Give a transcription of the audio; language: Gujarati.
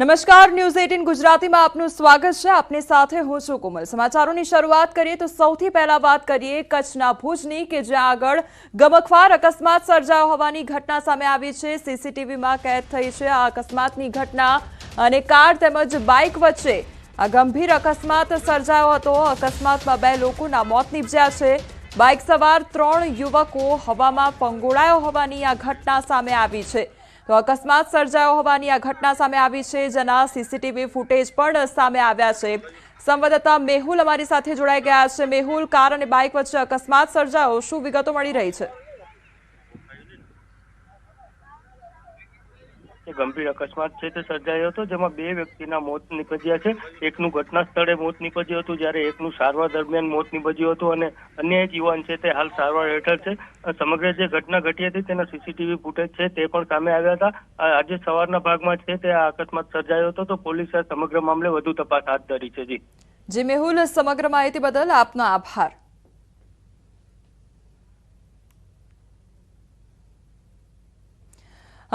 નમસ્કાર ન્યૂઝ એટીન ગુજરાતીમાં આપનું સ્વાગત છે. આપની સાથે હું છું કોમલ. સમાચારોની શરૂઆત કરીએ તો સૌથી પહેલા વાત કરીએ કચ્છના ભુજની કે જ્યાં આગળ ગમખવાર અકસ્માત સર્જાયો હોવાની ઘટના સામે આવી છે. સીસીટીવીમાં કેદ થઈ છે આ અકસ્માતની ઘટના અને કાર તેમજ બાઇક વચ્ચે આ ગંભીર અકસ્માત સર્જાયો હતો. અકસ્માતમાં બે લોકોના મોત નીપજ્યા છે. બાઇક સવાર ત્રણ યુવકો હવામાં પંગોળાયો હોવાની આ ઘટના સામે આવી છે. તો અકસ્માત સર્જાયો હોવાની આ ઘટના સામે આવી છે, જેના સીસીટીવી ફૂટેજ પણ સામે આવ્યા છે. સંવાદદાતા મેહુલ અમારી સાથે જોડાઈ ગયા છે. મેહુલ, કાર અને બાઇક વચ્ચે અકસ્માત સર્જાયો. શું વિગતો મળી રહી છે? એ ગંભીર અકસ્માત છે તે સર્જાયો હતો, જેમાં બે વ્યક્તિના મોત નીપજ્યા છે. એકનું ઘટના સ્થળે મોત નીપજ્યું હતું, જ્યારે એકનું સારવાર દરમિયાન મોત નીપજ્યું હતું અને અન્ય એક યુવાન છે તે હાલ સારવાર હેઠળ છે. સમગ્ર જે ઘટના ઘટી હતી તેના સીસીટીવી ફૂટેજ છે તે પણ સામે આવ્યા હતા. આજે સવારના ભાગમાં છે તે આ અકસ્માત સર્જાયો હતો, તો પોલીસે સમગ્ર મામલે વધુ તપાસ હાથ ધરી છે. જી. જી, મેહુલ, સમગ્ર માહિતી બદલ આપનો આભાર.